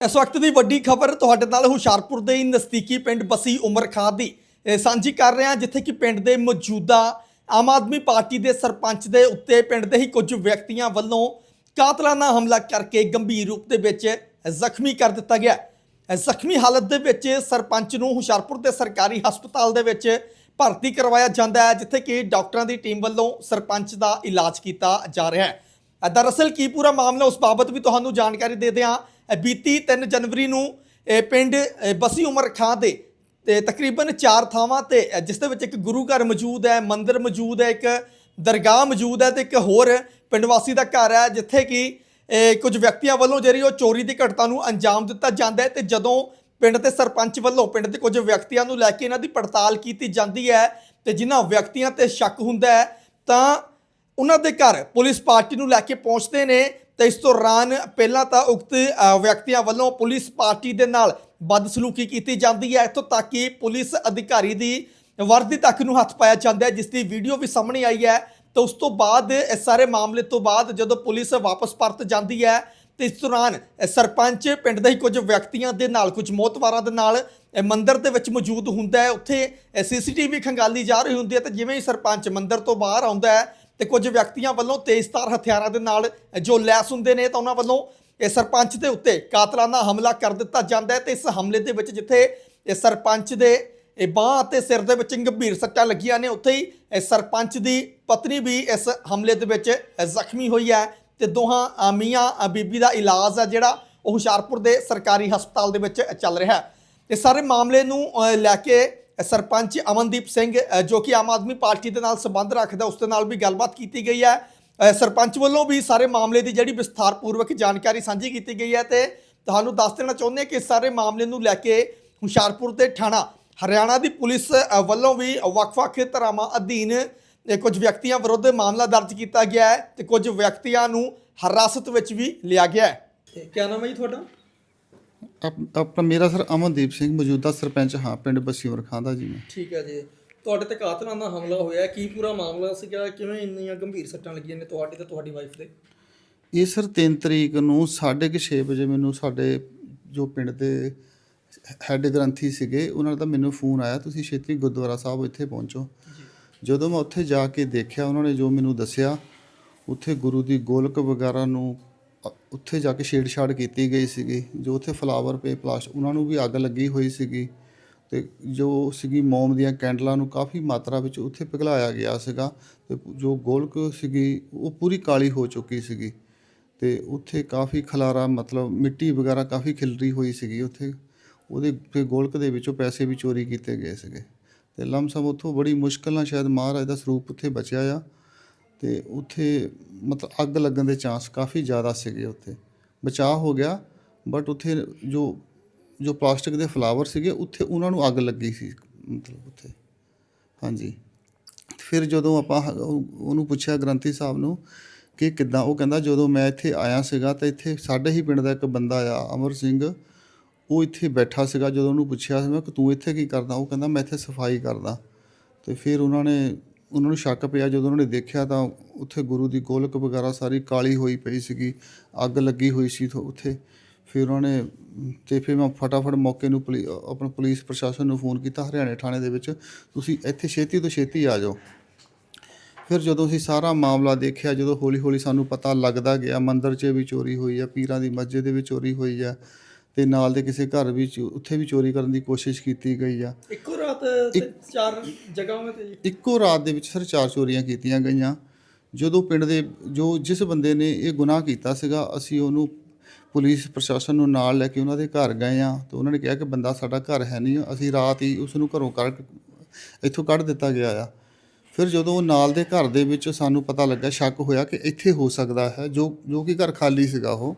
ਇਸ ਵਕਤ ਦੀ ਵੱਡੀ ਖਬਰ ਤੁਹਾਡੇ ਨਾਲ ਹੁਸ਼ਿਆਰਪੁਰ ਦੇ ਹੀ ਨਜ਼ਦੀਕੀ ਪਿੰਡ ਬਸੀ ਉਮਰ ਖਾਂ ਦੀ ਸਾਂਝੀ ਕਰ ਰਹੇ ਹਾਂ ਜਿੱਥੇ ਕਿ ਪਿੰਡ ਦੇ ਮੌਜੂਦਾ ਆਮ ਆਦਮੀ ਪਾਰਟੀ ਦੇ ਸਰਪੰਚ ਦੇ ਉੱਤੇ ਪਿੰਡ ਦੇ ਹੀ ਕੁਝ ਵਿਅਕਤੀਆਂ ਵੱਲੋਂ ਕਾਤਲਾਨਾ ਹਮਲਾ ਕਰਕੇ ਗੰਭੀਰ ਰੂਪ ਦੇ ਵਿੱਚ ਜ਼ਖਮੀ ਕਰ ਦਿੱਤਾ ਗਿਆ। ਜ਼ਖਮੀ ਹਾਲਤ ਦੇ ਵਿੱਚ ਸਰਪੰਚ ਨੂੰ ਹੁਸ਼ਿਆਰਪੁਰ ਦੇ ਸਰਕਾਰੀ ਹਸਪਤਾਲ ਦੇ ਵਿੱਚ ਭਰਤੀ ਕਰਵਾਇਆ ਜਾਂਦਾ ਹੈ, ਜਿੱਥੇ ਕਿ ਡਾਕਟਰਾਂ ਦੀ ਟੀਮ ਵੱਲੋਂ ਸਰਪੰਚ ਦਾ ਇਲਾਜ ਕੀਤਾ ਜਾ ਰਿਹਾ ਹੈ। ਦਰਅਸਲ ਕੀ ਪੂਰਾ ਮਾਮਲਾ ਉਸ ਬਾਬਤ ਵੀ ਤੁਹਾਨੂੰ ਜਾਣਕਾਰੀ ਦੇ ਦਿਆਂ ਬੀਤੀ 3 ਜਨਵਰੀ ਨੂੰ ਪਿੰਡ ਅ, ਬਸੀ ਉਮਰ ਖਾਂ ਦੇ ਤੇ ਤਕਰੀਬਨ ਚਾਰ ਥਾਵਾਂ ਤੇ ਜਿਸ ਦੇ ਵਿੱਚ ਇੱਕ ਗੁਰੂ ਘਰ ਮੌਜੂਦ ਹੈ ਮੰਦਿਰ ਮੌਜੂਦ ਹੈ ਇੱਕ ਦਰਗਾਹ ਮੌਜੂਦ ਹੈ ਤੇ ਇੱਕ ਹੋਰ ਪਿੰਡ ਵਾਸੀ ਦਾ ਘਰ ਹੈ ਜਿੱਥੇ ਕਿ ਕੁਝ ਵਿਅਕਤੀਆਂ ਵੱਲੋਂ ਜਿਹੜੀ ਉਹ ਚੋਰੀ ਦੀ ਘਟਨਾ ਨੂੰ ਅੰਜਾਮ ਦਿੱਤਾ ਜਾਂਦਾ ਹੈ ਤੇ ਜਦੋਂ ਪਿੰਡ ਦੇ ਸਰਪੰਚ ਵੱਲੋਂ ਪਿੰਡ ਦੇ ਕੁਝ ਵਿਅਕਤੀਆਂ ਨੂੰ ਲੈ ਕੇ ਇਹਨਾਂ ਦੀ ਪੜਤਾਲ ਕੀਤੀ ਜਾਂਦੀ ਹੈ ਤੇ ਜਿਨ੍ਹਾਂ ਵਿਅਕਤੀਆਂ ਤੇ ਸ਼ੱਕ ਹੁੰਦਾ ਹੈ ਤਾਂ ਉਹਨਾਂ ਦੇ ਘਰ ਪੁਲਿਸ ਪਾਰਟੀ ਨੂੰ ਲੈ ਕੇ ਪਹੁੰਚਦੇ ਨੇ ਤੇ ਇਸ ਦੌਰਾਨ ਪਹਿਲਾਂ ਤਾਂ ਉਕਤ ਵਿਅਕਤੀਆਂ ਵੱਲੋਂ ਪੁਲਿਸ ਪਾਰਟੀ ਦੇ ਨਾਲ ਬਦਸਲੂਕੀ ਕੀਤੀ ਜਾਂਦੀ ਹੈ। ਇੱਥੋਂ ਤੱਕ ਕਿ ਪੁਲਿਸ ਅਧਿਕਾਰੀ ਦੀ ਵਰਦੀ ਤੱਕ ਨੂੰ ਹੱਥ ਪਾਇਆ ਜਾਂਦਾ ਹੈ, ਜਿਸ ਦੀ ਵੀਡੀਓ ਵੀ ਸਾਹਮਣੇ ਆਈ ਹੈ। ਤਾਂ ਉਸ ਤੋਂ ਬਾਅਦ ਇਸ ਸਾਰੇ ਮਾਮਲੇ ਤੋਂ ਬਾਅਦ ਜਦੋਂ ਪੁਲਿਸ ਵਾਪਸ ਪਰਤ ਜਾਂਦੀ ਹੈ, ਤੇ ਇਸ ਦੌਰਾਨ ਸਰਪੰਚ ਪਿੰਡ ਦੇ ਹੀ ਕੁਝ ਵਿਅਕਤੀਆਂ ਦੇ ਨਾਲ, ਕੁਝ ਮੋਤਵਾਰਾਂ ਦੇ ਨਾਲ ਇਹ ਮੰਦਿਰ ਦੇ ਵਿੱਚ ਮੌਜੂਦ ਹੁੰਦਾ ਹੈ। ਉੱਥੇ ਸੀਸੀਟੀਵੀ ਖੰਗਾਲੀ ਜਾ ਰਹੀ ਹੁੰਦੀ ਹੈ, ਤੇ ਜਿਵੇਂ ਹੀ ਸਰਪੰਚ ਮੰਦਿਰ ਤੋਂ ਬਾਹਰ ਆਉਂਦਾ ਹੈ ਤੇ ਕੁਝ ਵਿਅਕਤੀਆਂ ਵੱਲੋਂ ਤੇਜ਼ਧਾਰ ਹਥਿਆਰਾਂ ਦੇ ਨਾਲ ਜੋ ਲੈਸ ਹੁੰਦੇ ਨੇ, ਤਾਂ ਉਹਨਾਂ ਵੱਲੋਂ ਇਹ ਸਰਪੰਚ ਦੇ ਉੱਤੇ ਕਾਤਲਾਨਾ ਹਮਲਾ ਕਰ ਦਿੱਤਾ ਜਾਂਦਾ ਹੈ ਤੇ ਇਸ ਹਮਲੇ ਦੇ ਵਿੱਚ ਜਿੱਥੇ ਇਹ ਸਰਪੰਚ ਦੇ ਇਹ ਬਾਹ ਅਤੇ ਸਿਰ ਦੇ ਵਿੱਚ ਗੰਭੀਰ ਸੱਟਾਂ ਲੱਗੀਆਂ ਨੇ, ਉੱਥੇ ਹੀ ਇਹ ਸਰਪੰਚ ਦੀ ਪਤਨੀ ਵੀ ਇਸ ਹਮਲੇ ਦੇ ਵਿੱਚ ਜ਼ਖਮੀ ਹੋਈ ਹੈ ਤੇ ਦੋਹਾਂ ਮੀਆਂ ਬੀਬੀ ਦਾ ਇਲਾਜ ਹੈ ਜਿਹੜਾ ਉਹ ਹੁਸ਼ਿਆਰਪੁਰ ਦੇ ਸਰਕਾਰੀ ਹਸਪਤਾਲ ਦੇ ਵਿੱਚ ਚੱਲ ਰਿਹਾ ਹੈ। ਇਸ ਸਾਰੇ ਮਾਮਲੇ ਨੂੰ ਲੈ ਕੇ ਸਰਪੰਚ ਅਮਨਦੀਪ ਸਿੰਘ ਜੋ ਕਿ ਆਮ ਆਦਮੀ ਪਾਰਟੀ ਦੇ ਨਾਲ ਸੰਬੰਧ ਰੱਖਦਾ, ਉਸ ਦੇ ਨਾਲ ਵੀ ਗੱਲਬਾਤ ਕੀਤੀ ਗਈ ਹੈ। ਸਰਪੰਚ ਵੱਲੋਂ ਵੀ ਸਾਰੇ ਮਾਮਲੇ ਦੀ ਜਿਹੜੀ ਵਿਸਥਾਰਪੂਰਵਕ ਜਾਣਕਾਰੀ ਸਾਂਝੀ ਕੀਤੀ ਗਈ ਹੈ ਤੇ ਤੁਹਾਨੂੰ ਦੱਸ ਦੇਣਾ ਚਾਹੁੰਦੇ ਹਾਂ ਕਿ ਸਾਰੇ ਮਾਮਲੇ ਨੂੰ ਲੈ ਕੇ ਹੁਸ਼ਿਆਰਪੁਰ ਦੇ ਥਾਣਾ ਹਰਿਆਣਾ ਦੀ ਪੁਲਿਸ ਵੱਲੋਂ ਵੀ ਵੱਖ-ਵੱਖ ਧਾਰਾਵਾਂ ਅਧੀਨ ਕੁਝ ਵਿਅਕਤੀਆਂ ਵਿਰੁੱਧ ਮਾਮਲਾ ਦਰਜ ਕੀਤਾ ਗਿਆ ਹੈ ਤੇ ਕੁਝ ਵਿਅਕਤੀਆਂ ਨੂੰ ਹਿਰਾਸਤ ਵਿੱਚ ਵੀ ਲਿਆ ਗਿਆ ਹੈ। ਕੀ ਨਾਮ ਹੈ ਜੀ ਤੁਹਾਡਾ? ਆਪ- ਆਪਣਾ ਮੇਰਾ ਸਰ ਅਮਨਦੀਪ ਸਿੰਘ ਮੌਜੂਦਾ ਸਰਪੰਚ ਹਾਂ ਪਿੰਡ ਬਸੀ ਖਾਂ ਦਾ ਜੀ ਮੈਂ। ਠੀਕ ਹੈ ਜੀ। ਤੁਹਾਡੇ ਤੇ ਕਾਤਲਾਨਾ ਹਮਲਾ ਹੋਇਆ ਕੀ ਪੂਰਾ ਮਾਮਲਾ ਸੀਗਾ? ਕਿਵੇਂ ਇੰਨੀਆਂ ਗੰਭੀਰ ਸੱਟਾਂ ਲੱਗੀਆਂ ਨੇ ਤੁਹਾਡੇ ਤੇ ਤੁਹਾਡੀ ਵਾਈਫ ਦੇ? ਇਹ ਸਰ 3 ਤਰੀਕ ਨੂੰ 6:30 ਵਜੇ ਮੈਨੂੰ ਸਾਡੇ ਜੋ ਪਿੰਡ ਦੇ ਹੈੱਡ ਗ੍ਰੰਥੀ ਸੀਗੇ ਉਹਨਾਂ ਦਾ ਮੈਨੂੰ ਫੋਨ ਆਇਆ ਤੁਸੀਂ ਛੇਤੀ ਗੁਰਦੁਆਰਾ ਸਾਹਿਬ ਇੱਥੇ ਪਹੁੰਚੋ। ਜਦੋਂ ਮੈਂ ਉੱਥੇ ਜਾ ਕੇ ਦੇਖਿਆ ਉਹਨਾਂ ਨੇ ਜੋ ਮੈਨੂੰ ਦੱਸਿਆ ਉੱਥੇ ਗੁਰੂ ਦੀ ਗੋਲਕ ਵਗੈਰਾ ਨੂੰ ਉੱਥੇ ਜਾ ਕੇ ਛੇੜਛਾੜ ਕੀਤੀ ਗਈ ਸੀਗੀ, ਜੋ ਉੱਥੇ ਫਲਾਵਰ ਪੇ ਪਲਾਸ, ਉਹਨਾਂ ਨੂੰ ਵੀ ਅੱਗ ਲੱਗੀ ਹੋਈ ਸੀਗੀ ਤੇ ਜੋ ਸੀਗੀ ਮੋਮ ਦੀਆਂ ਕੈਂਡਲਾਂ ਨੂੰ ਕਾਫੀ ਮਾਤਰਾ ਵਿੱਚ ਉੱਥੇ ਪਿਘਲਾਇਆ ਗਿਆ ਸੀਗਾ ਤੇ ਜੋ ਗੋਲਕ ਸੀਗੀ, ਉਹ ਪੂਰੀ ਕਾਲੀ ਹੋ ਚੁੱਕੀ ਸੀਗੀ ਤੇ ਉੱਥੇ ਕਾਫੀ ਖਲਾਰਾ, ਮਤਲਬ ਮਿੱਟੀ ਵਗੈਰਾ ਕਾਫੀ ਖਿਲਰੀ ਹੋਈ ਸੀਗੀ ਉੱਥੇ, ਉਹਦੇ ਫਿਰ ਗੋਲਕ ਦੇ ਵਿੱਚੋਂ ਪੈਸੇ ਵੀ ਚੋਰੀ ਕੀਤੇ ਗਏ ਸੀਗੇ ਤੇ ਲਮਸਮ ਉੱਥੋਂ ਬੜੀ ਮੁਸ਼ਕਲ ਨਾਲ ਸ਼ਾਇਦ ਮਹਾਰਾਜ ਦਾ ਸਰੂਪ ਉੱਥੇ ਬਚਿਆ ਆ। ਤੇ ਉੱਥੇ ਮਤਲਬ ਅੱਗ ਲੱਗਣ ਦੇ ਚਾਂਸ ਕਾਫੀ ਜ਼ਿਆਦਾ ਸੀਗੇ ਉੱਥੇ। ਬਚਾਅ ਹੋ ਗਿਆ ਬਟ ਉੱਥੇ ਜੋ ਜੋ ਪਲਾਸਟਿਕ ਦੇ ਫਲਾਵਰ ਸੀਗੇ, ਉੱਥੇ ਉਹਨਾਂ ਨੂੰ ਅੱਗ ਲੱਗੀ ਸੀ, ਮਤਲਬ ਉੱਥੇ। ਹਾਂਜੀ। ਫਿਰ ਜਦੋਂ ਆਪਾਂ ਉਹਨੂੰ ਪੁੱਛਿਆ ਗ੍ਰੰਥੀ ਸਾਹਿਬ ਨੂੰ ਕਿ ਕਿੱਦਾਂ, ਉਹ ਕਹਿੰਦਾ ਜਦੋਂ ਮੈਂ ਇੱਥੇ ਆਇਆ ਸੀਗਾ ਤਾਂ ਇੱਥੇ ਸਾਡੇ ਹੀ ਪਿੰਡ ਦਾ ਇੱਕ ਬੰਦਾ ਆ ਅਮਰ ਸਿੰਘ। ਉਹ ਇੱਥੇ ਬੈਠਾ ਸੀਗਾ, ਜਦੋਂ ਉਹਨੂੰ ਪੁੱਛਿਆ ਸੀ ਮੈਂ ਕਿ ਤੂੰ ਇੱਥੇ ਕੀ ਕਰਦਾ? ਉਹ ਕਹਿੰਦਾ ਮੈਂ ਇੱਥੇ ਸਫ਼ਾਈ ਕਰਦਾ। ਤੇ ਫਿਰ ਉਹਨਾਂ ਨੇ ਉਹਨਾਂ ਨੂੰ ਸ਼ੱਕ ਪਿਆ, ਜਦੋਂ ਉਹਨਾਂ ਨੇ ਦੇਖਿਆ ਤਾਂ ਉੱਥੇ ਗੁਰੂ ਦੀ ਗੋਲਕ ਵਗੈਰਾ ਸਾਰੀ ਕਾਲੀ ਹੋਈ ਪਈ ਸੀਗੀ, ਅੱਗ ਲੱਗੀ ਹੋਈ ਸੀ ਉੱਥੇ। ਫਿਰ ਉਹਨਾਂ ਨੇ, ਤੇ ਫਿਰ ਮੈਂ ਫਟਾਫਟ ਮੌਕੇ ਨੂੰ ਪੁਲੀ- ਆਪਣਾ ਪੁਲਿਸ ਪ੍ਰਸ਼ਾਸਨ ਨੂੰ ਫੋਨ ਕੀਤਾ ਹਰਿਆਣੇ ਥਾਣੇ ਦੇ ਵਿੱਚ, ਤੁਸੀਂ ਇੱਥੇ ਛੇਤੀ ਤੋਂ ਛੇਤੀ ਆ ਜਾਓ। ਫਿਰ ਜਦੋਂ ਅਸੀਂ ਸਾਰਾ ਮਾਮਲਾ ਦੇਖਿਆ, ਜਦੋਂ ਹੌਲੀ ਹੌਲੀ ਸਾਨੂੰ ਪਤਾ ਲੱਗਦਾ ਗਿਆ, ਮੰਦਿਰ 'ਚ ਵੀ ਚੋਰੀ ਹੋਈ ਆ, ਪੀਰਾਂ ਦੀ ਮਸਜਿਦ ਦੇ ਵੀ ਚੋਰੀ ਹੋਈ ਆ, ਤੇ ਨਾਲ ਦੇ ਕਿਸੇ ਘਰ ਵਿੱਚ, ਉੱਥੇ ਵੀ ਚੋਰੀ ਕਰਨ ਦੀ ਕੋਸ਼ਿਸ਼ ਕੀਤੀ ਗਈ ਆ। ਇੱਕੋ ਰਾਤ ਚਾਰ ਜਗ੍ਹਾਵਾਂ ਤੇ ਇੱਕੋ ਰਾਤ ਦੇ ਵਿੱਚ ਸਰ ਚਾਰ ਚੋਰੀਆਂ ਕੀਤੀਆਂ ਗਈਆਂ। ਜਦੋਂ ਪਿੰਡ ਦੇ ਜੋ ਜਿਸ ਬੰਦੇ ਨੇ ਇਹ ਗੁਨਾਹ ਕੀਤਾ ਸੀਗਾ ਅਸੀਂ ਉਹਨੂੰ ਪੁਲਿਸ ਪ੍ਰਸ਼ਾਸਨ ਨੂੰ ਨਾਲ ਲੈ ਕੇ ਉਹਨਾਂ ਦੇ ਘਰ ਗਏ ਆ ਤੇ ਉਹਨਾਂ ਨੇ ਕਿਹਾ ਕਿ ਬੰਦਾ ਸਾਡਾ ਘਰ ਹੈ ਨਹੀਂ ਅਸੀਂ ਰਾਤ ਹੀ ਉਸ ਨੂੰ ਘਰੋਂ ਕੱਢ ਇੱਥੋਂ ਕੱਢ ਦਿੱਤਾ ਗਿਆ ਆ। ਫਿਰ ਜਦੋਂ ਉਹ ਨਾਲ ਦੇ ਘਰ ਦੇ ਵਿੱਚ ਸਾਨੂੰ ਪਤਾ ਲੱਗਾ ਸ਼ੱਕ ਹੋਇਆ ਕਿ ਇੱਥੇ ਹੋ ਸਕਦਾ ਹੈ ਜੋ ਜੋ ਕਿ ਘਰ ਖਾਲੀ ਸੀਗਾ ਉਹ।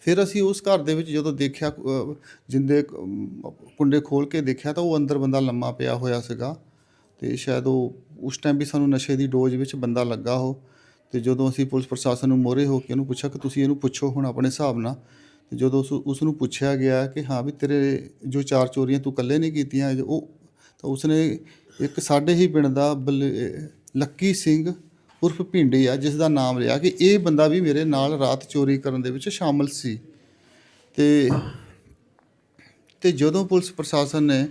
ਫਿਰ ਅਸੀਂ ਉਸ ਘਰ ਦੇ ਵਿੱਚ ਜਦੋਂ ਦੇਖਿਆ ਜਿੰਦੇ ਕੁੰਡੇ ਖੋਲ ਕੇ ਦੇਖਿਆ ਤਾਂ ਉਹ ਅੰਦਰ ਬੰਦਾ ਲੰਮਾ ਪਿਆ ਹੋਇਆ ਸੀਗਾ ਤੇ ਸ਼ਾਇਦ ਉਹ ਉਸ ਟਾਈਮ ਵੀ ਸਾਨੂੰ ਨਸ਼ੇ ਦੀ ਡੋਜ਼ ਵਿੱਚ ਬੰਦਾ ਲੱਗਾ ਉਹ ਤੇ ਜਦੋਂ ਅਸੀਂ ਪੁਲਿਸ ਪ੍ਰਸ਼ਾਸਨ ਨੂੰ ਮੋਰੇ ਹੋ ਕੇ ਉਹਨੂੰ ਪੁੱਛਿਆ ਕਿ ਤੁਸੀਂ ਇਹਨੂੰ ਪੁੱਛੋ ਹੁਣ ਆਪਣੇ ਹਿਸਾਬ ਨਾਲ, ਤੇ ਜਦੋਂ ਉਸ ਉਸ ਨੂੰ ਪੁੱਛਿਆ ਗਿਆ ਕਿ ਹਾਂ ਵੀ ਤੇਰੇ ਜੋ ਚਾਰ ਚੋਰੀਆਂ ਤੂੰ ਇਕੱਲੇ ਨਹੀਂ ਕੀਤੀਆਂ, ਉਹ ਤਾਂ ਉਸਨੇ ਇੱਕ ਸਾਡੇ ਹੀ ਪਿੰਡ ਦਾ ਬਲ- ਲੱਕੀ ਸਿੰਘ ਉਰਫ ਭਿੰਡੀ ਆ, ਜਿਸ ਦਾ ਨਾਮ ਲਿਆ ਕਿ ਇਹ ਬੰਦਾ ਵੀ ਮੇਰੇ ਨਾਲ ਰਾਤ ਚੋਰੀ ਕਰਨ ਦੇ ਵਿੱਚ ਸ਼ਾਮਲ ਸੀ। ਤੇ ਤੇ ਜਦੋਂ ਪੁਲਿਸ ਪ੍ਰਸ਼ਾਸਨ ਨੇ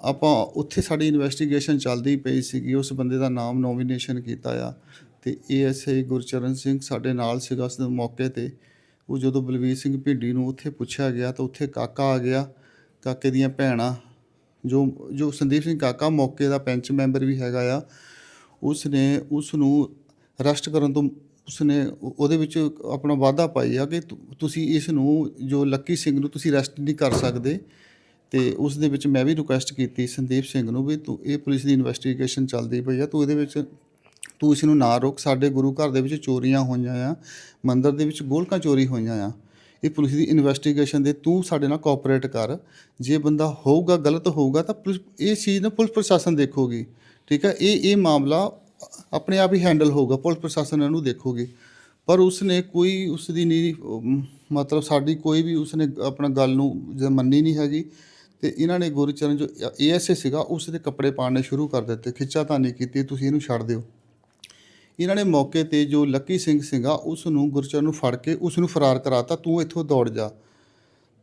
ਆਪਾਂ ਉੱਥੇ ਸਾਡੀ ਇਨਵੈਸਟੀਗੇਸ਼ਨ ਚੱਲਦੀ ਪਈ ਸੀਗੀ, ਉਸ ਬੰਦੇ ਦਾ ਨਾਮ ਨੋਮੀਨੇਸ਼ਨ ਕੀਤਾ ਆ ਤੇ ਏਐਸਆਈ ਗੁਰਚਰਨ ਸਿੰਘ ਸਾਡੇ ਨਾਲ ਸੀਗਾ ਉਸ ਮੌਕੇ ਤੇ। ਉਹ ਜਦੋਂ ਬਲਵੀਰ ਸਿੰਘ ਭਿੰਡੀ ਨੂੰ ਉੱਥੇ ਪੁੱਛਿਆ ਗਿਆ ਤਾਂ ਉੱਥੇ ਕਾਕਾ ਆ ਗਿਆ, ਕਾਕੇ ਦੀਆਂ ਭੈਣਾਂ, ਜੋ ਜੋ ਸੰਦੀਪ ਸਿੰਘ ਕਾਕਾ ਮੌਕੇ ਦਾ ਪੈਂਚ ਮੈਂਬਰ ਵੀ ਹੈਗਾ ਆ ਉਸ ਨੇ ਉਸ ਨੂੰ ਅਰੈਸਟ ਕਰਨ ਤੋਂ ਉਸਨੇ ਉਹ- ਉਹਦੇ ਵਿੱਚ ਆਪਣਾ ਵਾਅਦਾ ਪਾਈ ਆ ਕਿ ਤੁ- ਤੁਸੀਂ ਇਸ ਨੂੰ ਜੋ ਲੱਕੀ ਸਿੰਘ ਨੂੰ ਤੁਸੀਂ ਅਰੈਸਟ ਨਹੀਂ ਕਰ ਸਕਦੇ ਤੇ ਉਸ ਦੇ ਵਿੱਚ ਮੈਂ ਵੀ ਰਿਕੁਐਸਟ ਕੀਤੀ ਸੰਦੀਪ ਸਿੰਘ ਨੂੰ ਵੀ ਤੂੰ, ਇਹ ਪੁਲਿਸ ਦੀ ਇਨਵੈਸਟੀਗੇਸ਼ਨ ਚੱਲਦੀ ਪਈ ਆ, ਤੂੰ ਇਹਦੇ ਵਿੱਚ, ਤੂੰ ਇਸ ਨੂੰ ਨਾ ਰੋਕ, ਸਾਡੇ ਗੁਰੂ ਘਰ ਦੇ ਵਿੱਚ ਚੋਰੀਆਂ ਹੋਈਆਂ ਆ, ਮੰਦਿਰ ਦੇ ਵਿੱਚ ਗੋਲਕਾਂ ਚੋਰੀ ਹੋਈਆਂ ਆ, ਇਹ ਪੁਲਿਸ ਦੀ ਇਨਵੈਸਟੀਗੇਸ਼ਨ ਦੇ, ਤੂੰ ਸਾਡੇ ਨਾਲ ਕੋਆਪਰੇਟ ਕਰ, ਜੇ ਬੰਦਾ ਹੋਊਗਾ, ਗਲਤ ਹੋਊਗਾ ਤਾਂ ਪੁਲਿਸ, ਇਹ ਚੀਜ਼ ਨਾ ਪੁਲਿਸ ਪ੍ਰਸ਼ਾਸਨ ਦੇਖੋਗੀ। ਠੀਕ ਹੈ? ਇਹ ਇਹ ਮਾਮਲਾ ਆਪਣੇ ਆਪ ਹੀ ਹੈਂਡਲ ਹੋਊਗਾ, ਪੁਲਿਸ ਪ੍ਰਸ਼ਾਸਨ ਇਹਨੂੰ ਦੇਖੋਗੇ। ਪਰ ਉਸਨੇ ਕੋਈ ਉਸ ਦੀ ਨਹੀਂ ਮਤਲਬ ਸਾਡੀ ਕੋਈ ਵੀ ਉਸਨੇ ਆਪਣਾ ਗੱਲ ਨੂੰ ਮੰਨੀ ਨਹੀਂ ਹੈਗੀ, ਤੇ ਇਹਨਾਂ ਨੇ ਗੁਰਚਰਨ ਜੋ ਏਐਸਏ ਸੀਗਾ ਉਸ ਦੇ ਕੱਪੜੇ ਪਾੜਨੇ ਸ਼ੁਰੂ ਕਰ ਦਿੱਤੇ, ਖਿੱਚਾ ਤਾਂ ਨਹੀਂ ਕੀਤੀ, ਤੁਸੀਂ ਇਹਨੂੰ ਛੱਡ ਦਿਓ। ਇਹਨਾਂ ਨੇ ਮੌਕੇ ਤੇ ਜੋ ਲੱਕੀ ਸਿੰਘ ਸੀਗਾ ਉਸ ਨੂੰ ਗੁਰਚਰਨ ਨੂੰ ਫੜ ਕੇ ਉਸ ਨੂੰ ਫਰਾਰ ਕਰਾਤਾ, ਤੂੰ ਇੱਥੋਂ ਦੌੜ ਜਾ।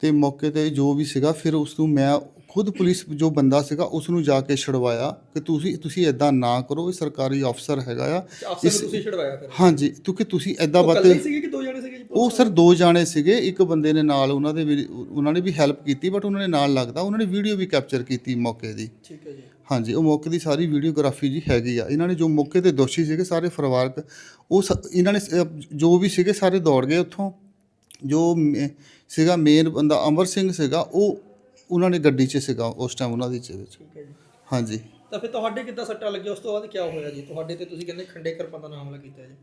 ਤੇ ਮੌਕੇ ਤੇ ਜੋ ਵੀ ਸੀਗਾ, ਫਿਰ ਉਸ ਨੂੰ ਮੈਂ ਖੁਦ ਪੁਲਿਸ ਜੋ ਬੰਦਾ ਸੀਗਾ ਉਸ ਨੂੰ ਜਾ ਕੇ ਛਡਵਾਇਆ ਕਿ ਤੁਸੀਂ ਤੁਸੀਂ ਐਦਾਂ ਨਾ ਕਰੋ ਇਹ ਸਰਕਾਰੀ ਅਫਸਰ ਹੈਗਾ ਆ। ਅਫਸਰ ਨੂੰ ਤੁਸੀਂ ਛਡਵਾਇਆ ਫਿਰ? ਹਾਂਜੀ ਕਿਉਂਕਿ ਤੁਸੀਂ ਐਦਾਂ ਬਾਤ ਸੀਗੇ ਕਿ ਦੋ ਜਣੇ ਸੀਗੇ ਉਹ ਸਰ ਦੋ ਜਾਣੇ ਸੀਗੇ ਇੱਕ ਬੰਦੇ ਨੇ ਨਾਲ ਉਹਨਾਂ ਦੇ ਵੀ ਉਹਨਾਂ ਨੇ ਵੀ ਹੈਲਪ ਕੀਤੀ ਬਟ ਉਹਨਾਂ ਨੇ ਨਾਲ ਲੱਗਦਾ ਉਹਨਾਂ ਨੇ ਵੀਡੀਓ ਵੀ ਕੈਪਚਰ ਕੀਤੀ ਮੌਕੇ ਦੀ। ਠੀਕ ਹੈ ਜੀ। ਹਾਂਜੀ ਉਹ ਮੌਕੇ ਦੀ ਸਾਰੀ ਵੀਡੀਓਗ੍ਰਾਫੀ ਜੀ ਹੈਗੀ ਆ। ਇਹਨਾਂ ਨੇ ਜੋ ਮੌਕੇ ਤੇ ਦੋਸ਼ੀ ਸੀਗੇ ਸਾਰੇ ਪਰਿਵਾਰਕ ਉਹ ਸ- ਇਹਨਾਂ ਨੇ ਸ- ਜੋ ਵੀ ਸੀਗੇ ਸਾਰੇ ਦੌੜ ਗਏ ਉੱਥੋਂ। ਜੋ ਮੇ- ਸੀਗਾ ਮੇਨ ਬੰਦਾ ਅਮਰ ਸਿੰਘ ਸੀਗਾ ਉਹ ਉਹਨਾਂ ਨੇ ਗੱਡੀ 'ਚ ਸੀਗਾ ਉਸ ਟਾਈਮ ਉਹਨਾਂ ਦੀ 'ਚ ਵਿੱਚ। ਠੀਕ ਹੈ ਜੀ। ਹਾਂਜੀ। ਤਾਂ ਫਿਰ ਤੁਹਾਡੇ ਕਿੱਦਾਂ ਸੱਟਾਂ ਲੱਗੀਆਂ? ਉਸ ਤੋਂ ਬਾਅਦ ਕੀ ਹੋਇਆ ਜੀ? ਤੁਹਾਡੇ ਤੇ ਤੁਸੀਂ ਕਹਿੰਦੇ ਖੰਡੇ ਕਰਪਾਂ ਦਾ ਹਮਲਾ ਕੀਤਾ ਜੀ।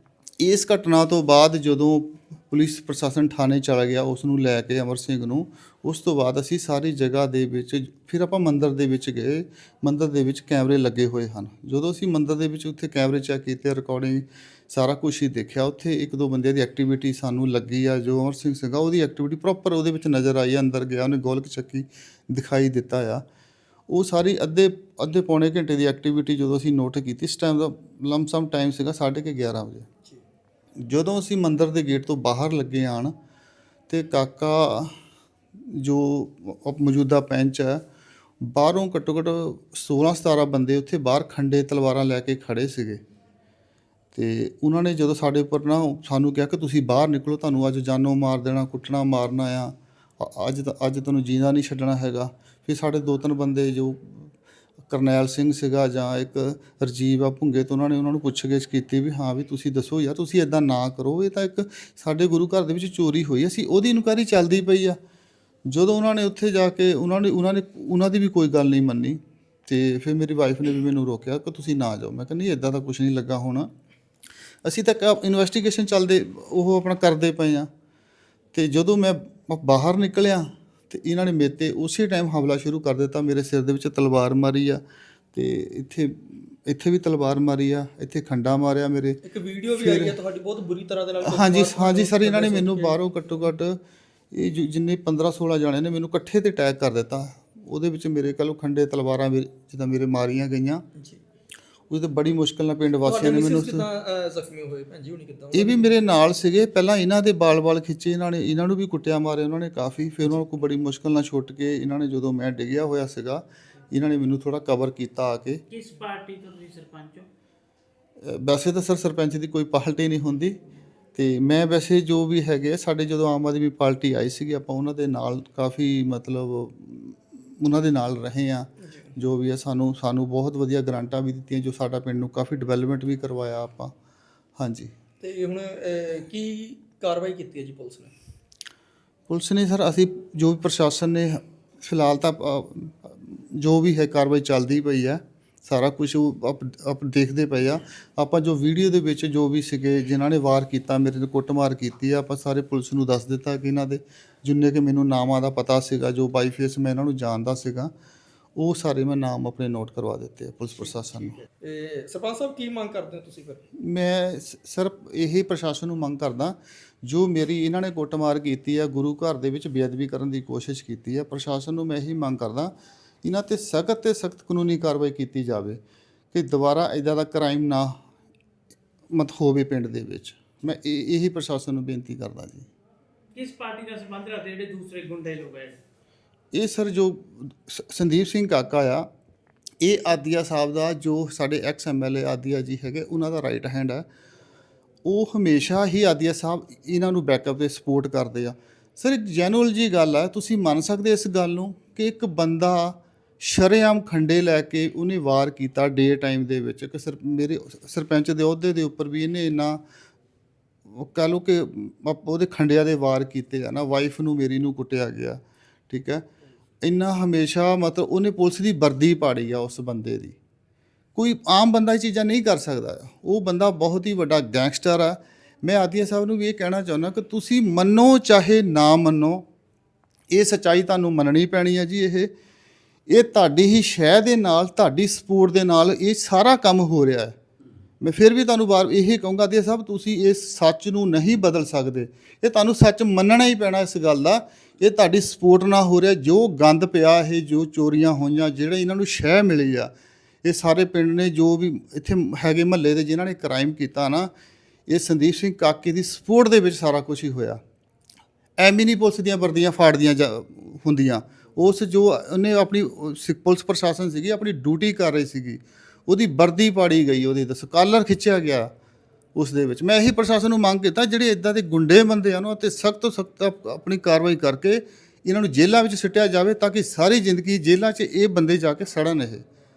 ਇਸ ਘਟਨਾ ਤੋਂ ਬਾਅਦ ਜਦੋਂ ਪੁਲਿਸ ਪ੍ਰਸ਼ਾਸਨ ਥਾਣੇ ਚਲਾ ਗਿਆ ਉਸ ਨੂੰ ਲੈ ਕੇ ਅਮਰ ਸਿੰਘ ਨੂੰ ਉਸ ਤੋਂ ਬਾਅਦ ਅਸੀਂ ਸਾਰੀ ਜਗ੍ਹਾ ਦੇ ਵਿੱਚ ਫਿਰ ਆਪਾਂ ਮੰਦਿਰ ਦੇ ਵਿੱਚ ਗਏ। ਮੰਦਿਰ ਦੇ ਵਿੱਚ ਕੈਮਰੇ ਲੱਗੇ ਹੋਏ ਹਨ। ਜਦੋਂ ਅਸੀਂ ਮੰਦਿਰ ਦੇ ਵਿੱਚ ਉੱਥੇ ਕੈਮਰੇ ਚੈੱਕ ਕੀਤੇ ਰਿਕਾਰਡਿੰਗ ਸਾਰਾ ਕੁਝ ਹੀ ਦੇਖਿਆ। ਉੱਥੇ ਇੱਕ ਦੋ ਬੰਦੇ ਦੀ ਐਕਟੀਵਿਟੀ ਸਾਨੂੰ ਲੱਗੀ ਆ ਜੋ ਅਮਰ ਸਿੰਘ ਸੀਗਾ ਉਹਦੀ ਐਕਟੀਵਿਟੀ ਪ੍ਰੋਪਰ ਉਹਦੇ ਵਿੱਚ ਨਜ਼ਰ ਆਈ ਅੰਦਰ ਗਿਆ ਉਹਨੇ ਗੋਲਕ ਚੱਕੀ ਦਿਖਾਈ ਦਿੱਤਾ ਆ। ਉਹ ਸਾਰੀ ਅੱਧੇ ਅੱਧੇ ਪੌਣੇ ਘੰਟੇ ਦੀ ਐਕਟੀਵਿਟੀ ਜਦੋਂ ਅਸੀਂ ਨੋਟ ਕੀਤੀ ਇਸ ਟਾਈਮ ਦਾ ਲਮਸਮ ਟਾਈਮ ਸੀਗਾ 11:30 ਵਜੇ। ਜਦੋਂ ਅਸੀਂ ਮੰਦਿਰ ਦੇ ਗੇਟ ਤੋਂ ਬਾਹਰ ਲੱਗੇ ਆਣ ਤੇ ਕਾਕਾ ਜੋ ਮੌਜੂਦਾ ਪੈਂਚ ਹੈ ਬਾਹਰੋਂ ਘੱਟੋ ਘੱਟ 16 17 ਬੰਦੇ ਉੱਥੇ ਬਾਹਰ ਖੰਡੇ ਤਲਵਾਰਾਂ ਲੈ ਕੇ ਖੜੇ ਸੀਗੇ। ਤੇ ਉਹਨਾਂ ਨੇ ਜਦੋਂ ਸਾਡੇ ਉੱਪਰ ਨਾ ਸਾਨੂੰ ਕਿਹਾ ਕਿ ਤੁਸੀਂ ਬਾਹਰ ਨਿਕਲੋ, ਤੁਹਾਨੂੰ ਅੱਜ ਜਾਨੋਂ ਮਾਰ ਦੇਣਾ, ਕੁੱਟਣਾ, ਮਾਰਨਾ ਆ ਅੱਜ ਤਾਂ, ਅੱਜ ਤੁਹਾਨੂੰ ਜੀਣਾ ਨਹੀਂ ਛੱਡਣਾ ਹੈਗਾ। ਫਿਰ ਸਾਡੇ ਦੋ ਤਿੰਨ ਬੰਦੇ ਜੋ ਕਰਨੈਲ ਸਿੰਘ ਸੀਗਾ ਜਾਂ ਇੱਕ ਰਜੀਵ ਆ ਭੁੰਗੇ ਤੋਂ ਉਹਨਾਂ ਨੇ ਉਹਨਾਂ ਨੂੰ ਪੁੱਛਗਿੱਛ ਕੀਤੀ ਵੀ ਹਾਂ ਵੀ ਤੁਸੀਂ ਦੱਸੋ ਯਾਰ, ਤੁਸੀਂ ਇਦਾਂ ਨਾ ਕਰੋ, ਇਹ ਤਾਂ ਇੱਕ ਸਾਡੇ ਗੁਰੂ ਘਰ ਦੇ ਵਿੱਚ ਚੋਰੀ ਹੋਈ ਅਸੀਂ ਉਹਦੀ ਇਨਕੁਆਇਰੀ ਚੱਲਦੀ ਪਈ ਆ। ਜਦੋਂ ਉਹਨਾਂ ਨੇ ਉੱਥੇ ਜਾ ਕੇ ਉਹਨਾਂ ਨੇ ਉਹਨਾਂ ਨੇ, ਉਹਨਾਂ ਦੀ ਵੀ ਕੋਈ ਗੱਲ ਨਹੀਂ ਮੰਨੀ। ਤੇ ਫਿਰ ਮੇਰੀ ਵਾਈਫ ਨੇ ਵੀ ਮੈਨੂੰ ਰੋਕਿਆ ਕਿ ਤੁਸੀਂ ਨਾ ਜਾਓ। ਮੈਂ ਕਹਿੰਦੀ ਇਦਾਂ ਦਾ ਕੁਝ ਨਹੀਂ ਲੱਗਾ ਹੋਣਾ। ਅਸੀਂ ਤਾਂ ਇਨਵੈਸਟੀਗੇਸ਼ਨ ਚੱਲਦੇ ਉਹ ਆਪਣਾ ਕਰਦੇ ਪਏ ਆ ਤੇ ਜਦੋਂ ਮੈਂ ਬਾਹਰ ਨਿਕਲਿਆ ਤੇ ਇਹਨਾਂ ਨੇ ਮੇਰੇ ਤੇ ਉਸੇ ਟਾਈਮ ਹਮਲਾ ਸ਼ੁਰੂ ਕਰ ਦਿੱਤਾ। ਮੇਰੇ ਸਿਰ ਦੇ ਵਿੱਚ ਤਲਵਾਰ ਮਾਰੀ ਆ ਤੇ ਇੱਥੇ ਇੱਥੇ ਵੀ ਤਲਵਾਰ ਮਾਰੀ ਆ ਇੱਥੇ ਖੰਡਾ ਮਾਰਿਆ ਮੇਰੇ। ਇੱਕ ਵੀਡੀਓ ਵੀ ਆਈ ਹੈ ਤੁਹਾਡੀ ਬਹੁਤ ਬੁਰੀ ਤਰ੍ਹਾਂ ਦੇ ਨਾਲ ਹਾਂਜੀ ਹਾਂਜੀ ਸਰ ਇਹਨਾਂ ਨੇ ਮੈਨੂੰ ਬਾਹਰੋਂ ਘੱਟੋ ਘੱਟ ਇਹ ਜਿੰਨੇ 15 16 ਜਾਣੇ ਨੇ ਮੈਨੂੰ ਇਕੱਠੇ ਤੇ ਅਟੈਕ ਕਰ ਦਿੱਤਾ। ਉਹਦੇ ਵਿੱਚ ਮੇਰੇ ਕੋਲੋਂ ਖੰਡੇ ਤਲਵਾਰਾਂ ਜਿੱਦਾਂ ਮੇਰੇ ਮਾਰੀਆਂ ਗਈਆਂ। ਜੀ। ਉਹ ਤੇ ਬੜੀ ਮੁਸ਼ਕਲ ਨਾਲ ਪਿੰਡ ਵਾਸੀਆਂ ਨੇ ਮੈਨੂੰ ਕਿਦਾਂ ਜ਼ਖਮੀ ਹੋਏ ਭੈਣ ਜੀ ਹੁਣੀ ਕਿਦਾਂ? ਇਹ ਵੀ ਮੇਰੇ ਨਾਲ ਸੀਗੇ ਪਹਿਲਾਂ ਇਹਨਾਂ ਦੇ ਬਾਲ-ਬਾਲ ਖਿੱਚੇ ਇਹਨਾਂ ਨੇ ਇਹਨਾਂ ਨੂੰ ਵੀ ਕੁੱਟਿਆ ਮਾਰਿਆ ਉਹਨਾਂ ਨੇ ਕਾਫੀ ਫਿਰ ਉਹਨਾਂ ਕੋਲ ਬੜੀ ਮੁਸ਼ਕਲ ਨਾਲ ਛੁੱਟ ਕੇ ਇਹਨਾਂ ਨੇ ਜਦੋਂ ਮੈਂ ਡਿੱਗਿਆ ਹੋਇਆ ਸੀਗਾ ਇਹਨਾਂ ਨੇ ਮੈਨੂੰ ਥੋੜਾ ਕਵਰ ਕੀਤਾ ਆ ਕੇ। ਕਿਸ ਪਾਰਟੀ ਤੋਂ ਤੁਸੀਂ ਸਰਪੰਚ ਹੋ? ਵੈਸੇ ਤਾਂ ਸਰ ਸਰਪੰਚ ਦੀ ਕੋਈ ਪਾਰਟੀ ਨਹੀਂ ਹੁੰਦੀ ਤੇ ਮੈਂ ਵੈਸੇ ਜੋ ਵੀ ਹੈਗੇ ਸਾਡੇ ਜਦੋਂ ਆਮ ਆਦਮੀ ਪਾਰਟੀ ਆਈ ਸੀਗੀ ਆਪਾਂ ਉਹਨਾਂ ਦੇ ਨਾਲ ਕਾਫੀ ਮਤਲਬ ਉਹਨਾਂ ਦੇ ਨਾਲ ਰਹੇ ਆ। ਜੋ ਵੀ ਹੈ ਸਾਨੂੰ ਸਾਨੂੰ ਬਹੁਤ ਵਧੀਆ ਗ੍ਰਾਂਟਾਂ ਵੀ ਦਿੱਤੀਆਂ ਜੋ ਸਾਡਾ ਪਿੰਡ ਨੂੰ ਕਾਫੀ ਡਿਵੈਲਪਮੈਂਟ ਵੀ ਕਰਵਾਇਆ ਆਪਾਂ। ਹਾਂਜੀ। ਤੇ ਇਹ ਹੁਣ ਅਹ, ਕੀ ਕਾਰਵਾਈ ਕੀਤੀ ਹੈ ਜੀ ਪੁਲਿਸ ਨੇ? ਪੁਲਿਸ ਨੇ ਸਰ ਅਸੀਂ ਜੋ ਵੀ ਪ੍ਰਸ਼ਾਸਨ ਨੇ ਫਿਲਹਾਲ ਤਾਂ ਅ, ਜੋ ਵੀ ਹੈ ਕਾਰਵਾਈ ਚੱਲਦੀ ਪਈ ਆ ਸਾਰਾ ਕੁਝ ਆਪ ਦੇਖਦੇ ਪਏ ਆ। ਆਪਾਂ ਜੋ ਵੀਡੀਓ ਦੇ ਵਿੱਚ ਜੋ ਵੀ ਸੀਗੇ ਜਿਨ੍ਹਾਂ ਨੇ ਵਾਰ ਕੀਤਾ ਮੇਰੇ ਤੇ ਕੁੱਟਮਾਰ ਕੀਤੀ ਆ ਆਪਾਂ ਸਾਰੇ ਪੁਲਿਸ ਨੂੰ ਦੱਸ ਦਿੱਤਾ ਕਿ ਇਹਨਾਂ ਦੇ ਜਿੰਨੇ ਕਿ ਮੈਨੂੰ ਨਾਮਾਂ ਦਾ ਪਤਾ ਸੀਗਾ ਜੋ ਬਾਈ ਫੇਸ ਮੈਂ ਇਹਨਾਂ ਨੂੰ ਜਾਣਦਾ ਸੀਗਾ ਉਹ ਸਾਰੇ ਮੈਂ ਨਾਮ ਆਪਣੇ ਨੋਟ ਕਰਵਾ ਦਿੱਤੇ ਆ ਪੁਲਿਸ ਪ੍ਰਸ਼ਾਸਨ ਨੂੰ। ਇਹ ਸਰਪੰਚ ਸਾਹਿਬ ਕੀ ਮੰਗ ਕਰਦੇ ਹੋ ਤੁਸੀਂ ਫਿਰ? ਮੈਂ ਸ- ਸਿਰਫ ਇਹੀ ਪ੍ਰਸ਼ਾਸਨ ਨੂੰ ਮੰਗ ਕਰਦਾ ਜੋ ਮੇਰੀ ਇਹਨਾਂ ਨੇ ਕੁੱਟਮਾਰ ਕੀਤੀ ਆ ਗੁਰੂ ਘਰ ਦੇ ਵਿੱਚ ਬੇਅਦਬੀ ਕਰਨ ਦੀ ਕੋਸ਼ਿਸ਼ ਕੀਤੀ ਆ ਪ੍ਰਸ਼ਾਸਨ ਨੂੰ ਮੈਂ ਇਹੀ ਮੰਗ ਕਰਦਾ ਇਹਨਾਂ ਤੇ ਸਖਤ ਤੇ ਸਖਤ ਕਾਨੂੰਨੀ ਕਾਰਵਾਈ ਕੀਤੀ ਜਾਵੇ ਕਿ ਦੁਬਾਰਾ ਇਦਾਂ ਦਾ ਕ੍ਰਾਈਮ ਨਾ ਮਤ ਹੋਵੇ ਪਿੰਡ ਦੇ ਵਿੱਚ। ਮੈਂ ਇਹ ਇਹੀ ਪ੍ਰਸ਼ਾਸਨ ਨੂੰ ਬੇਨਤੀ ਕਰਦਾ ਜੀ। ਕਿਸ ਪਾਰਟੀ ਦਾ ਸੰਬੰਧ ਰੱਖਦੇ ਜਿਹੜੇ ਦੂਸਰੇ ਗੁੰਡੇ ਲੋਕ ਹੈ? ਇਹ ਸਰ ਜੋ ਸੰਦੀਪ ਸਿੰਘ ਕਾਕਾ ਆ, ਇਹ ਆਦੀਆ ਸਾਹਿਬ ਦਾ, ਜੋ ਸਾਡੇ ਐਕਸ ਐਮਐਲਏ ਆਦੀਆ ਜੀ ਹੈਗੇ, ਉਹਨਾਂ ਦਾ ਰਾਈਟ ਹੈਂਡ ਹੈ ਉਹ ਹਮੇਸ਼ਾ ਹੀ ਆਦੀਆ ਸਾਹਿਬ ਇਹਨਾਂ ਨੂੰ ਬੈਕਅਪ ਤੇ ਸਪੋਰਟ ਕਰਦੇ ਆ। ਸਰ, ਇੱਕ ਜੈਨੂਅਲ ਜੀ ਗੱਲ ਹੈ ਤੁਸੀਂ ਮੰਨ ਸਕਦੇ ਇਸ ਗੱਲ ਨੂੰ ਕਿ ਇੱਕ ਬੰਦਾ ਸ਼ਰੇਆਮ ਖੰਡੇ ਲੈ ਕੇ ਉਹਨੇ ਵਾਰ ਕੀਤਾ ਡੇ ਟਾਈਮ ਦੇ ਵਿੱਚ, ਕਿ ਸਰ ਮੇਰੇ ਸਰਪੰਚ ਦੇ ਅਹੁਦੇ ਦੇ ਉੱਪਰ ਵੀ ਇਹਨੇ ਇੰਨਾ ਉਹ ਕਹ ਲਓ ਕਿ ਆਪ- ਉਹਦੇ ਖੰਡਿਆਂ ਦੇ ਵਾਰ ਕੀਤੇ ਆ ਨਾ ਵਾਈਫ ਨੂੰ ਮੇਰੀ ਨੂੰ ਕੁੱਟਿਆ ਗਿਆ, ਠੀਕ ਹੈ। ਇੰਨਾ ਹਮੇਸ਼ਾ ਮਤਲਬ ਉਹਨੇ ਪੁਲਿਸ ਦੀ ਵਰਦੀ ਪਾੜੀ ਆ ਉਸ ਬੰਦੇ ਦੀ। ਕੋਈ ਆਮ ਬੰਦਾ ਇਹ ਚੀਜ਼ਾਂ ਨਹੀਂ ਕਰ ਸਕਦਾ। ਉਹ ਬੰਦਾ ਬਹੁਤ ਹੀ ਵੱਡਾ ਗੈਂਗਸਟਰ ਆ। ਮੈਂ ਆਦੀਆ ਸਾਹਿਬ ਨੂੰ ਵੀ ਇਹ ਕਹਿਣਾ ਚਾਹੁੰਦਾ ਕਿ ਤੁਸੀਂ ਮੰਨੋ ਚਾਹੇ ਨਾ ਮੰਨੋ, ਇਹ ਸੱਚਾਈ ਤੁਹਾਨੂੰ ਮੰਨਣੀ ਪੈਣੀ ਹੈ ਜੀ ਇਹ। ਇਹ ਤੁਹਾਡੀ ਹੀ ਸ਼ਹਿ ਦੇ ਨਾਲ, ਤੁਹਾਡੀ ਸਪੋਰਟ ਦੇ ਨਾਲ ਇਹ ਸਾਰਾ ਕੰਮ ਹੋ ਰਿਹਾ ਹੈ। ਮੈਂ ਫਿਰ ਵੀ ਤੁਹਾਨੂੰ ਬਾਰ ਇਹ ਕਹੂੰਗਾ ਆਦੀਆ ਸਾਹਿਬ ਤੁਸੀਂ ਇਸ ਸੱਚ ਨੂੰ ਨਹੀਂ ਬਦਲ ਸਕਦੇ। ਇਹ ਤੁਹਾਨੂੰ ਸੱਚ ਮੰਨਣਾ ਹੀ ਪੈਣਾ ਇਸ ਗੱਲ ਦਾ ਇਹ ਤੁਹਾਡੀ ਸਪੋਰਟ ਨਾ ਹੋ ਰਿਹਾ, ਜੋ ਗੰਦ ਪਿਆ ਇਹ, ਜੋ ਚੋਰੀਆਂ ਹੋਈਆਂ, ਜਿਹੜੇ ਇਹਨਾਂ ਨੂੰ ਸ਼ਹਿ ਮਿਲੀ ਆ, ਇਹ ਸਾਰੇ ਪਿੰਡ ਨੇ ਜੋ ਵੀ ਇੱਥੇ ਹੈਗੇ ਮਹੱਲੇ ਦੇ ਜਿਨ੍ਹਾਂ ਨੇ ਕ੍ਰਾਈਮ ਕੀਤਾ ਨਾ, ਇਹ ਸੰਦੀਪ ਸਿੰਘ ਕਾਕੇ ਦੀ ਸਪੋਰਟ ਦੇ ਵਿੱਚ ਸਾਰਾ ਕੁਝ ਹੀ ਹੋਇਆ। ਐਵੇਂ ਨਹੀਂ ਪੁਲਿਸ ਦੀਆਂ ਵਰਦੀਆਂ ਫਾੜਦੀਆਂ ਜਾ- ਹੁੰਦੀਆਂ। ਉਸ ਜੋ ਉਹਨੇ ਆਪਣੀ ਪੁਲਿਸ ਪ੍ਰਸ਼ਾਸਨ ਸੀਗੀ, ਆਪਣੀ ਡਿਊਟੀ ਕਰ ਰਹੀ ਸੀਗੀ। ਉਹਦੀ ਵਰਦੀ ਪਾੜੀ ਗਈ ਉਹਦੀ ਦਸ ਕਾਲਰ ਖਿੱਚਿਆ ਗਿਆ ਉਸ ਦੇ ਵਿੱਚ। ਮੈਂ ਇਹੀ ਪ੍ਰਸ਼ਾਸਨ ਨੂੰ ਮੰਗ ਕੀਤਾ, ਜਿਹੜੇ ਇਦਾਂ ਦੇ ਗੁੰਡੇ ਬੰਦੇ ਆ ਉਹ ਤੇ ਸਖਤ ਤੋਂ ਸਖਤ ਆਪਣੀ ਕਾਰਵਾਈ ਕਰਕੇ ਇਹਨਾਂ ਨੂੰ ਜੇਲ੍ਹਾਂ ਵਿੱਚ ਸਿੱਟਿਆ ਜਾਵੇ ਤਾਂ ਕਿ ਸਾਰੀ ਜ਼ਿੰਦਗੀ ਜੇਲ੍ਹਾਂ 'ਚ ਇਹ ਬੰਦੇ ਜਾ ਕੇ ਸੜਨ ਇਹ।